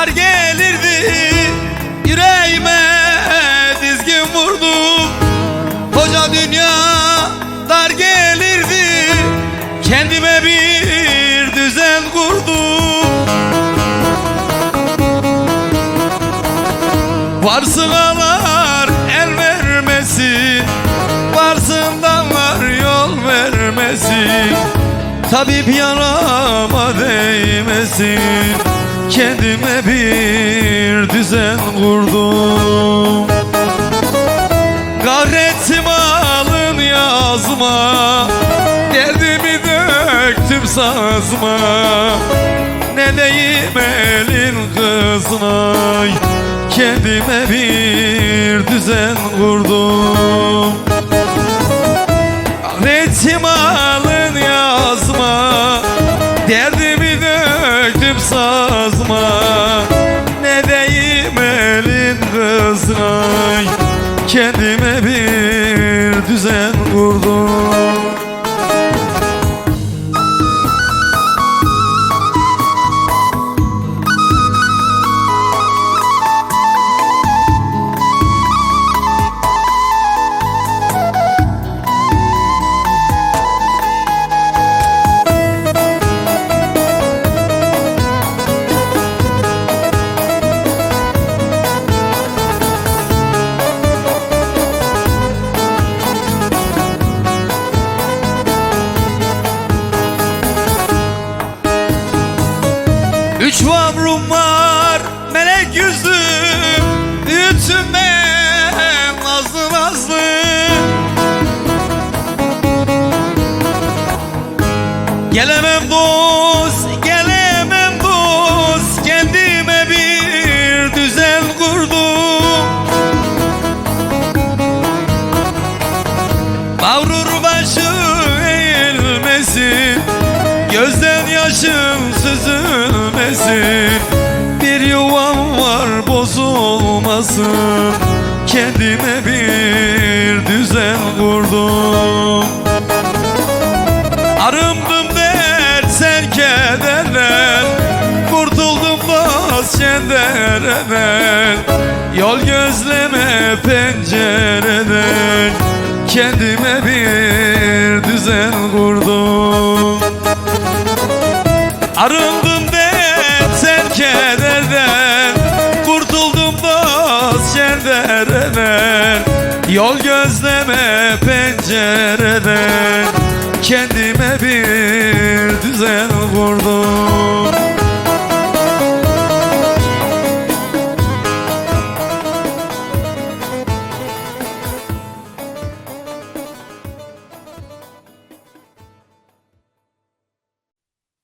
Ağlar gelirdi yüreğime dizgin vurdum Koca dünya dar gelirdi kendime bir düzen kurdum. Varsın ağlar el vermesi Varsın dağlar yol vermesi. Tabip yarama değmesin. Kendime bir düzen kurdum. Kahrettim alın yazma. Derdimi döktüm sazma. Ne diyeyim elin kızına? Kendime bir düzen kurdum Kendime bir Üç vamrum var melek yüzlüm Büyüttüm ben nazlı nazlı. Gelemem dost, gelemem dost Kendime bir düzen kurdum. Mavrur başı eğilmesin Gözden yaşım süzülmesin Bir yuvam var bozulmasın. Kendime bir düzen kurdum. Arındım dersen kederden Kurtuldum bas çendereden Yol gözleme pencereden Kendime bir düzen kurdum. Arındım Gözleme pencereden Kendime bir düzen kurdum.